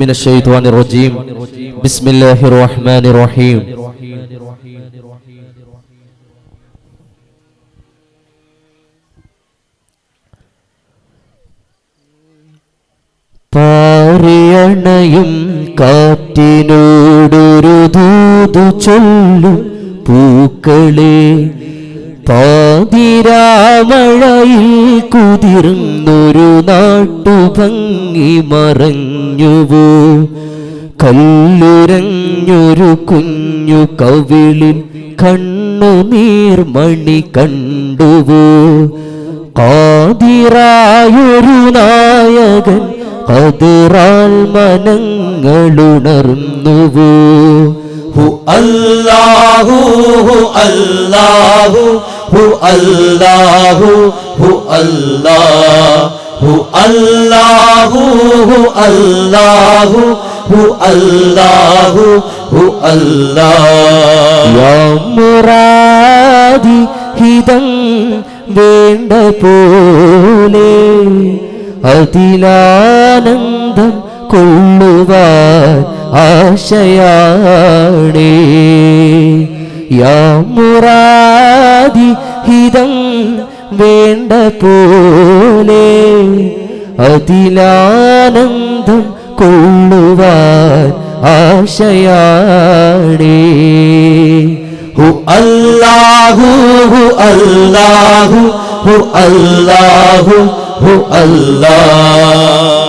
من الشيطان الرجيم بسم الله الرحمن الرحيم പാറിയണയും കാറ്റിനോടൊരു ദൂതു ചൊല്ലും പൂക്കളെ പാതിരാമഴയിൽ കുതിർന്നൊരു നാട്ടുഭംഗി മറഞ്ഞുവോ? കല്ലുരഞ്ഞൊരു കുഞ്ഞു കവിളിൽ കണ്ണുനീർമണി കണ്ടുവോ? പാതിരായൊരു നായകൻ കതിറാൽ മനങ്ങളുണർന്നുവോ? അല്ലാഹു ഹു അല്ലാഹു ഹു അല്ലാഹു ഹു അല്ലാഹു അല്ലാഹു ഹു അല്ലാഹു ഹു അല്ലാഹു ഹു അല്ലാഹ്. യാ മുറാദി ഹിതം വേണ്ട പോലെ അതിലാനന്ദം കൊള്ളുവാൻ ആശയാണേ യാമുറാദി ഹിതം വേണ്ട പോലെ അതിലാനന്ദം കൊള്ളുവാൻ ആശയാടി. ഹു അല്ലാഹു ഹു അല്ലാഹു ഹു അല്ലാഹു ഹു അല്ലാഹ്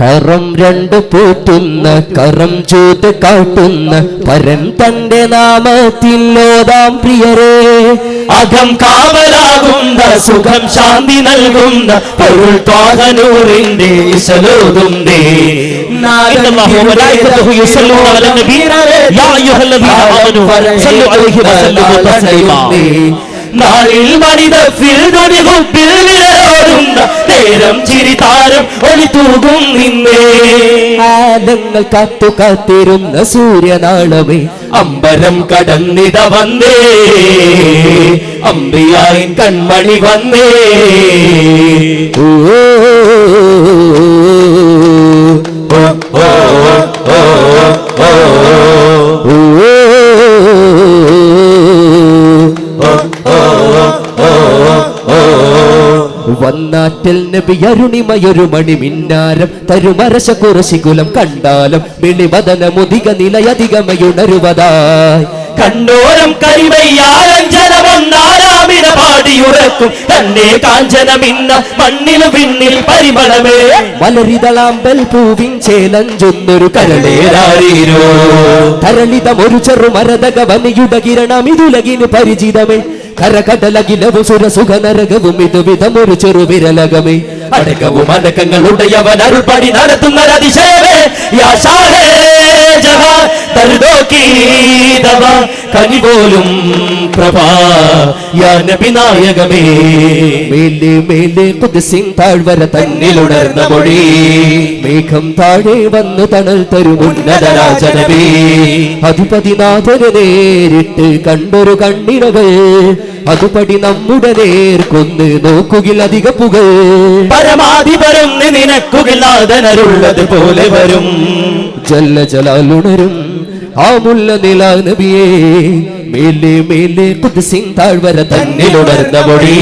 ഹറം രണ്ട് പൂട്ടുന്ന കറം ചൂത് കാട്ടുന്ന പരൻ തന്റെ നാമത്തിൽ ഓതാം പ്രിയരേ. അകം കാവലാകുന്ന സുഖം ശാന്തി നൽകുന്ന പൊരുൾ തോഹനൂറിന്റെ ഇശലോതുണ്ടേ إن നാളിൽ മണിതഫിൽ നൊടികുപ്പിൽ വിരലോരുണ്ട നേരം ചിരിതാരം ഒളി തൂകും നിന്നേ. ആദങ്ങൾ കത്തു കത്തിരുന്ന സൂര്യനാളമേ. അമ്പരം കടന്നിത വന്നേ. അമ്പിയായി കൺമണി വന്നേ. ഓ വന്നാറ്റൽ നബി അരുണിമയൊരു മണി മിന്നാരം തരുമരശ കുറശികുലം കണ്ടാലും വിളിവദന മുതിക നിലയധികമയുണരുവതായി കണ്ണോരം കരിമയ്യാരഞ്ജനമൊന്നാരാമിന പാടിയുറക്കും. തന്നെ കാഞ്ചനമിന്ന മണ്ണിനു പിന്നിൽ പരിമളമേ. മലരിതളാമ്പൽ പൂവിൻ ചേലഞ്ചൊന്നൊരു കരളേരാരീരോ. തരളിതമൊരു ചെറു മരതക വനിയുടെ കിരണം ഇതുലകിന് പരിചിതമേ. കരകടലകിലവും സുരസുഖ നരകവും ഇത് ഒരു ചെറു വിരലകമേ. അടക്കവും അടക്കങ്ങളുടയവൻ അരുൾപടി നടത്തുന്ന അതിശയമേ ജഹാൻ ദർദോ ദവ കനി പോലും പ്രഭാ യാ മേലെ മേലെ കുതിസിൻ താഴ്വര തന്നിലുണർന്ന മൊഴി മേഘം താഴെ വന്ന് തണൽ തരുമുന്നതരാജനവേ അധിപതിനാഥന് നേരിട്ട് കണ്ടൊരു കണ്ണിനകൾ അതുപടി നമ്മുടെ നേർക്കൊന്ന് നോക്കുകിൽ അധിക പുകൾ പരമാധിപരം നിനക്കുകില്ലാതനരുള്ളത് പോലെ വരും. ജല്ല ജലാലുണരും ആ മുല്ല നില നബിയേ. മേലെ മേലെ കുതിസിൻ താഴ്വര തന്നിലുണർന്ന മൊഴി.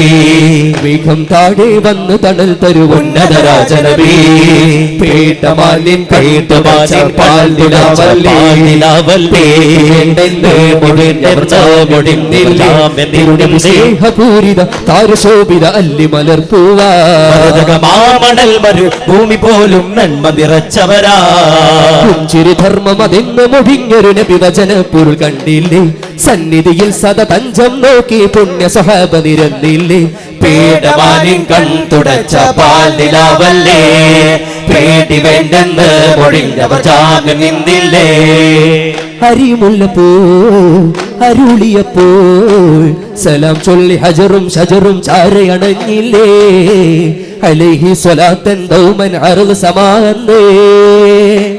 മേഘം താഴെ വന്ന് തണൽ തരുവുന്നതരാജനവേ പേട്ടമാലിൻ പേട്ടമാലിൻ സ്നേഹപൂരിത താരശോഭിത അല്ലി മലർപ്പൂവാമണൽ ഭൂമി പോലും നന്മ നിറച്ചവരാ. ചിരി ധർമ്മം അതെന്ന് നബി നബിവചന പൊരുൾ കണ്ടില്ലേ. സന്നിധിയിൽ സതതഞ്ചം നോക്കി പുണ്യ സഹബ നിരന്നില്ലേ. പേടവാനിൻ കൺ തുടച്ച പാലിലാവല്ലേ പേടി വേണ്ടെന്ന് മൊഴിഞ്ഞവർ ജാമ്യം നിന്നില്ലേ. ഹരിമുല്ലപ്പോ അരുളിയപ്പോൾ സലാം ചൊല്ലി ഹജറും ഷജറും ചാരയണഞ്ഞില്ലേ. അലൈഹി സ്വലാത്തൻ ദൗമൻ അറുൾ സമാന്നേ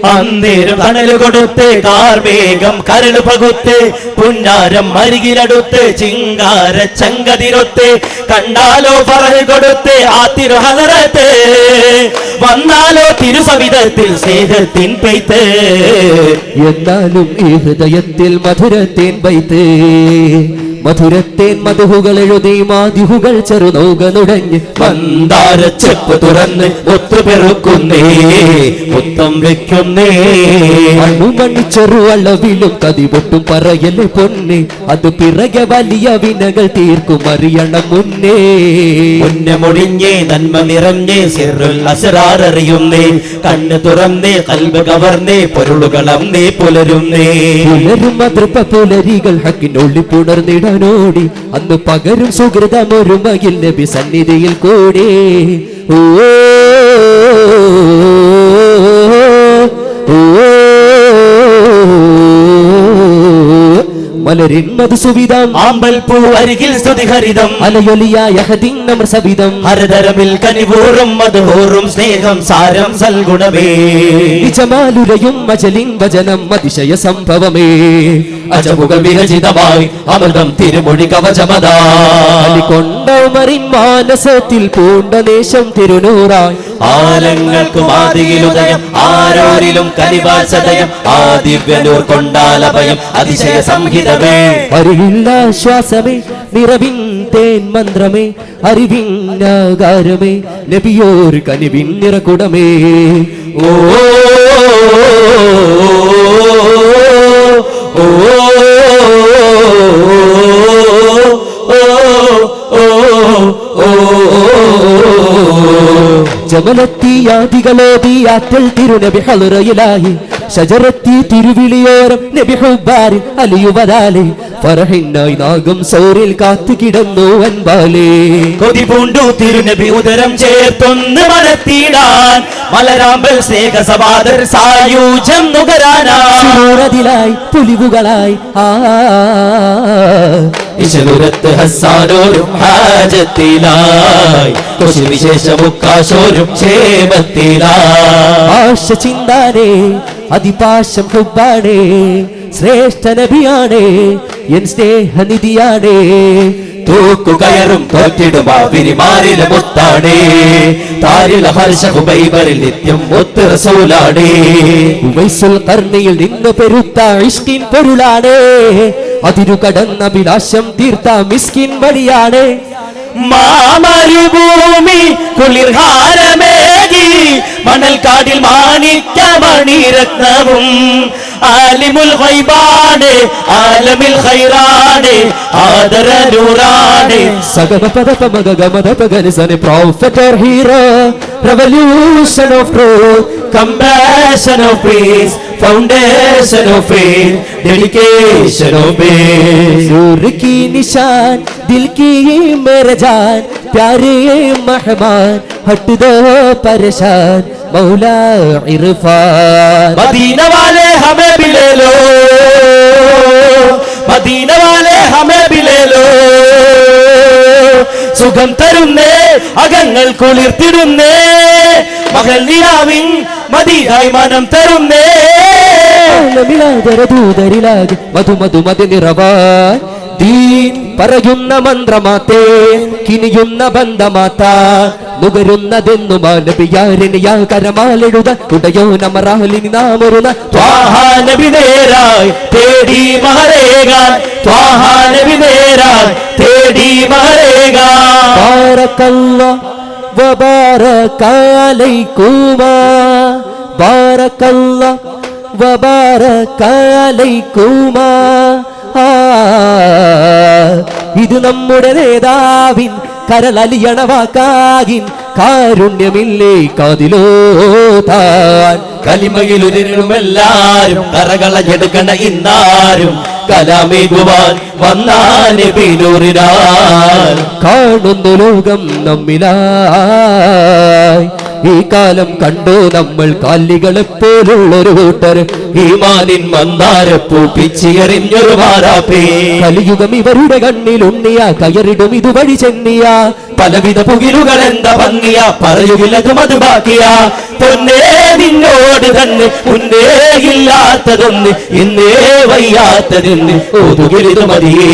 അന്നേരം തണൽ കൊടുത്ത് കാർമേഘം കരൾ പകുത്ത് പുന്നാരം മരികിലടുത്ത് ചിങ്കാര ചങ്കതിരൊത്ത് കണ്ടാലോ പറഞ്ഞ് കൊടുത്ത് ആ തിരുഹലറത്ത്. വന്നാലോ തിരുസവിധത്തിൽ സ്നേഹത്തിൻ പെയ്ത്ത്. എന്നാലും ഈ ഹൃദയത്തിൽ മധുരത്തിൻ വൈത്ത് മധുരത്തേൻ മധുഹുകൾ എഴുതി മാധുഹുകൾ ചെറുനൗക നുടഞ്ഞ് മന്ദാര ചെപ്പ് തുറന്ന് ഒത്തുപെറുക്കുന്നേ മുത്തം വെക്കുന്നേ. മണ്ണുമണി ചെറു കതി കതിപൊട്ടും പറയൽ പൊന്നെ അത് പിറകെ വലിയ വിനകൾ തീർക്കും അറിയണം മുന്നേ. മുന്നെ മുടിഞ്ഞേ നന്മ നിറഞ്ഞേ സിറുൽ അസറാറിയുന്നേ കണ്ണ് തുറന്നേ കൽബ് കവർന്നേ പൊരുളുകളന്നേ പുലരുന്നേ. പുലരും അതൃപ്പ പുലരികൾ ഹക്കിനുള്ളി പുണർന്നിടാനോടി അന്ന് പകരും സുഹൃതം ഒരു മകിൽ നബി സന്നിധിയിൽ കൂടി. ഓ മലരിൻ സുവിധം. ആമ്പൽ പൂ അരികിൽ സ്തുതിഹരിതം. അലയൊലിയായ ഹദിന്നമർ സവിധം. ഹരതരമിൽ കനിവൂറും മധുഹൂറും സ്നേഹം സാരം സൽഗുണമേ. നിജമാലുരയും മജലിൻ വചനം അതിശയ സംഭവമേ. അജമുകൾ വിരചിതമായി അമൃതം തിരുമൊഴി കവചമതാ. കൊണ്ടമറിൻ മാനസത്തിൽ പൂണ്ട ദേശം തിരുനൂറായി. ആലങ്ങൾക്കും ആദിയിലുദയം ആരോരിലും കലിവാസതയം ആദിവ്യനൂർ ദിവ്യനൂർ കൊണ്ടാലഭയം അതിശയ സംഹിതമേ അറിവില്ല നിറവിൻ തേൻ മന്ത്രമേ അറിവിന്നാകാരമേ നബിയോർ കനിവിൻ നിറകുടമേ ഓ ഓ ജമലത്തിയാദികളോതി ആറ്റൽ തിരുനബി ഹളുറയിലായി ഷജറത്തി തിരുവിളിയോരം നബി ഹുബാരിൽ അലിയുവതാലെ. ഫറഹിന്നായി നാഗം സൗറിൽ കാത്തു കിടന്നു അൻപാലേ. കൊതി പൂണ്ടു തിരുനബി ഉദരം ചേർത്തൊന്ന് മലത്തിടാൻ. മലരാമ്പൽ സ്നേഹ സമാദർ സായൂജം നുകരാനാ. അതിലായി പുലിവുകളായി ആ. വിശുരത്ത് ഹസാനോരും ഹാജത്തിലായി. കൊശി വിശേഷമുക്കാശോരും ക്ഷേമത്തിലായി. ആശ ചിന്താനേ അതിപാശം ഹുബാണേ ശ്രേഷ്ഠ നബിയാണേ എൻ സ്നേഹനിധിയാണേ. തൂക്കുകയറും തോറ്റിടുമാ വിരിമാറിലെ മുത്താണേ. താരില ഹർഷ ഹുബൈബറിൽ നിത്യം ഒത്ത് റസൂലാണേ. ഉവൈസുൽ കർണിയിൽ നിന്ന് പെരുത്ത ഇഷ്കിൻ പൊരുളാണേ. അതിരു കടന്ന അഭിലാഷം തീർത്ത മിസ്കിൻ വഴിയാണ് മാമരുഭൂമി കുളിർഹാരമേകി മണൽക്കാടിൽ മാണിക്ക മണിരത്നവും ആലിമുൽ ഹൈബാണ് ആലമിൽ ഹൈറാണ് ആദരനൂറാണ്. സഗമ പദ പമഗ ഗമ prophet hero or of revolution compassion of compassion of peace foundation of faith dedication of faith नूर की निशान दिल की मेरे जान प्यारे मेहमान हट दो परेशान मौला इरफान मदीना वाले हमें भी ले लो മദീന വാലെ ഹമേ ബി ലേ ലോ സുഖം തരുന്നേ അകങ്ങൾ കുളിർത്തിടുന്നേ മകൾ നിലാവിൻ മദീനായി മനം തരുന്നേ ദൂതരിലാകെ. മധു മധു മതി നിറവാൻ. ദീൻ പറയുന്ന മന്ത്രമാത്തേ കിനിയുന്ന ബന്ധമാത്ത. നുകരുന്നതെന്നു മാനവിയാരനിയാ കരമാലെഴുത ഉടയോ നമറാലിനി നാമൊരുന്ന. ത്വാഹാ നബി നേരായി തേടി മഹരേകാൻ ത്വാഹാ നബി നേരായി തേടി മഹരേകാൻ ബാരക്കല്ല വബാരകാലൈക്കുമാ ബാരക്കല്ല വബാരകാലൈക്കുമാ. ആ, ഇത് നമ്മുടെ നേതാവിൻ കരളലിയണവാക്കാകിൻ കാരുണ്യമില്ലേ കാതിലോ താൻ. കലിമയിലുരുമെല്ലാരും കറകളഞ്ഞെടുക്കണ ഇന്നാരും കലാമേകുവാൻ വന്നാലെ പിന്നൂറിനാൽ കാണുന്നു ലോകം നമ്മിലായി. ഈ കാലം കണ്ടു നമ്മൾ കാലികളെപ്പോലുള്ളൊരു കൂട്ടർ. ഈമാനിൻ മന്ദാരപ്പൂ പൂപ്പിച്ചിയറിഞ്ഞൊരു മാറാപ്പേ കലിയുഗം ഇവരുടെ കണ്ണിൽ ഉണ്ണിയ കയറിടും ഇതുവഴി ചെന്നിയ. പലവിധ പുകിലുകൾ എന്താ ഭംഗിയ പറയുകില്ലതും അത് ബാക്കിയ പൊന്നേ നിന്നോട് തന്നെ മുന്നേ ഇല്ലാത്തതൊന്ന് ഇന്നേ വയ്യാത്തതെന്ന് ഒതുകിലിത് മതിയേ.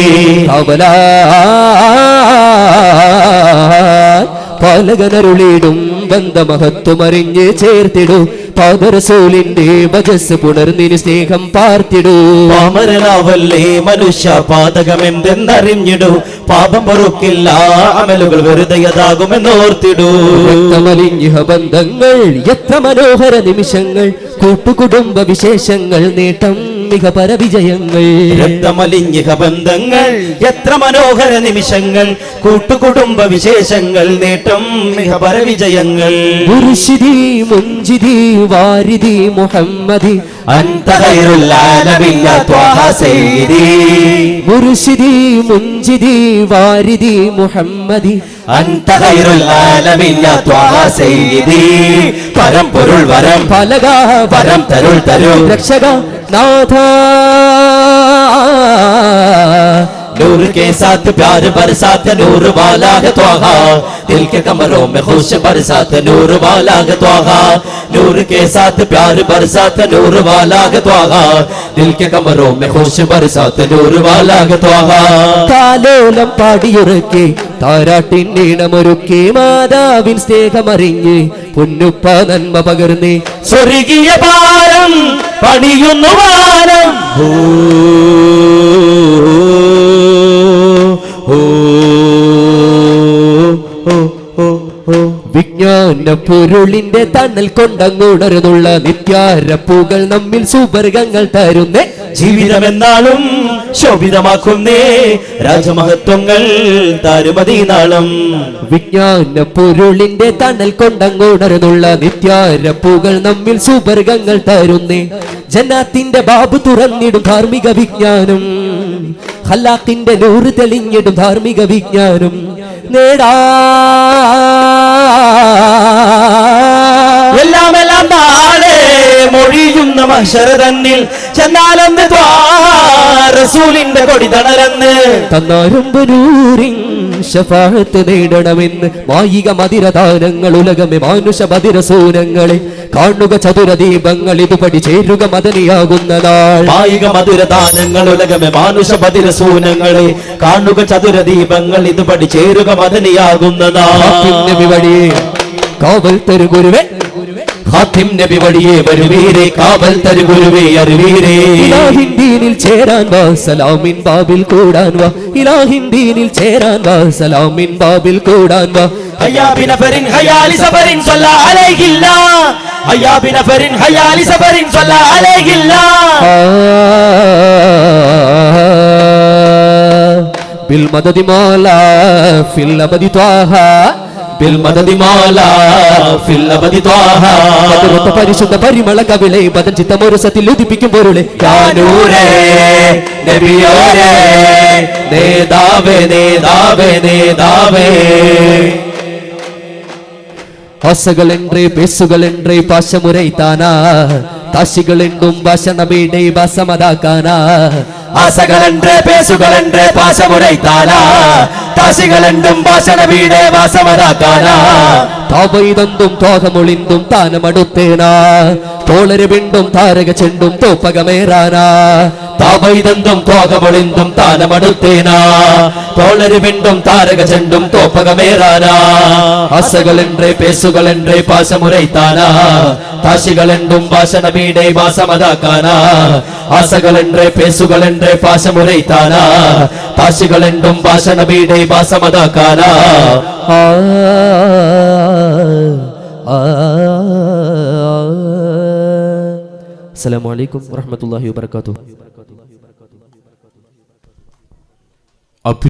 അവലാ പാലകനരുളിടും ബന്ധമഹത്വമറിഞ്ഞ് ചേർത്തിടൂ. പാദരസൂലിന്റെ വജസ് പുണർന്നിന് സ്നേഹം പാർത്തിടൂ. പാമരനാവല്ലേ മനുഷ്യ പാതകമെന്തെന്നറിഞ്ഞിടൂ. പാപം പൊറുക്കില്ല അമലുകൾ വെറുതെയതാകുമെന്നോർത്തിടൂ രക്തമലിഞ്ഞിഹ ബന്ധങ്ങൾ എത്ര മനോഹര നിമിഷങ്ങൾ. കൂട്ടുകുടുംബ വിശേഷങ്ങൾ നേട്ടം മിക പരവിജയങ്ങൾ രക്തമലിഞ്ഞിക ബന്ധങ്ങൾ എത്ര മനോഹര നിമിഷങ്ങൾ കൂട്ടുകുടുംബ വിശേഷങ്ങൾ നേട്ടം മിക പരവിജയങ്ങൾ മുർഷിദി മുഞ്ചിദി വാരിദി മുഹമ്മദി. മുർഷിദി മുഞ്ചിദി വാരിദി മുഹമ്മദി. അന്ത ഖൈറുൽ ആലമീൻ യാ ത്വാഹ സയ്യിദി. പരം പൊരുൾ വരം ഫലക വരം തരുൾ തരു. രക്ഷക നാഥ नूर के साथ प्यार बरसात नूर वाला है त्वाहा दिल के कमरों में खुश बरसात नूर वाला है त्वाहा नूर के साथ प्यार बरसात नूर वाला है त्वाहा दिल के कमरों में खुश बरसात नूर वाला है त्वाहा താലോലം പാടിയുറക്കെ താരാട്ടിൻ ഈണമൊരുക്കി മാതാവിൻ സ്നേഹമറിഞ്ഞ് പൊന്നുപ്പ നന്മ പകർന്നേ സ്വർഗീയ പാരം പണിയുന്നു വാനം ഓ. വിജ്ഞാന പൊരുളിന്റെ തണൽ കൊണ്ടങ്ങുണർന്നുള്ള നിത്യാരപ്പുകൾ നമ്മിൽ സുവർഗങ്ങൾ തരുന്നേ ജീവിതമെന്നാളും ശോഭിതമാക്കുന്നേ. രാജമഹത്വങ്ങൾ താരുമതി നാളം. വിജ്ഞാന പൊരുളിന്റെ തണൽ കൊണ്ടങ്ങുണർന്നുള്ള നിത്യാരപ്പുകൾ നമ്മിൽ സുവർഗങ്ങൾ തരുന്നേ. ജന്നാത്തിന്റെ ബാബു തുറന്നിടും ധാർമ്മിക വിജ്ഞാനം. ഹല്ലാത്തിന്റെ നൂറ് തെളിഞ്ഞിടും ധാർമ്മിക വിജ്ഞാനം. നേടാ. എല്ലാം എല്ലാം നാളെ മൊഴിയുന്ന മഷർ തന്നിൽ ചെന്നാലെന്ന് റസൂലിന്റെ കൊടി തണരന്ന് തന്നാരുമ്പനൂരിൻ ഷഫാഹത്ത് നേടണമെന്ന് മായിക മതിരദാനങ്ങൾ ഉലകമേ മാനുഷ മതിരസൂനങ്ങളെ കാണുക ചതുര ദീപങ്ങൾ ഇതുപടി ചേരുക മദനിയാകുന്ന നാൾ. മായിക മധുരദാനങ്ങൾ ഉലകമേ മാനുഷ പതിരസൂനങ്ങളെ കാണുക ചതുര ദീപങ്ങൾ ഇത് പടി ചേരുക മതനിയാകുന്നതാ ഹാത്തിം നബി വഴിയേ കാവൽ തരു ഗുരുവേ ഹാത്തിം നബി വഴിയേ വരുവീരെ കാവൽ തരു ഗുരുവേ അറിവീരേ ഇലാഹിൻ ദീനിൽ ചേരാൻ വാ സലാമിൻ ബാബിൽ കൂടാൻ വാ ഇലാഹിൻ ദീനിൽ ചേരാൻ വാ സലാമിൻ ബാബിൽ കൂടാൻ വാ هيا بنفر هيا لسفر صلى عليه الله هيا بنفر هيا لسفر صلى عليه الله بالمدد مولا في الأبد طه പരിശുദ്ധ പരിമള കവിളെ പദം ചിത്തം ഉദിപ്പിക്കും പൊരുളെ. നേതാവേ നേതാവേ നേതാവേ. ஆசைகளென்றே பேசுகளென்றே பாசமுறைத்தானா ஆசைகளென்று பேசுகளென்று பாசமுடைத்தானா தாசிகளென்றும் வாசன வீடே வாசமதாக்கானா தாவைதந்தும் தோகமொழிந்தும் தானமடுத்தேனா? தோளரு விண்டும் தாரக செண்டும் தோப்பகமேரானா தாவைதந்தும் தோகமொழிந்தும் தானமடுத்தேனா? தோளரு விண்டும் தாரக செண்டும் தோப்பகமேரானா ஆசைகளென்றே பேசுகளென்றே பாசமுறைத்தானா தாசிகளென்றும் வாசன வீடே வாசமதாக்கானா? ആശകളെന്റെ പേശുകളെന്റെ പാശമുരയിത്താനാ. പാശികളെണ്ടും പാശനബിയുടെ പാശമതാക്കാനാ. ആ അസ്സലാമു അലൈക്കും വറഹ്മത്തുള്ളാഹി വബറകാതുഹു.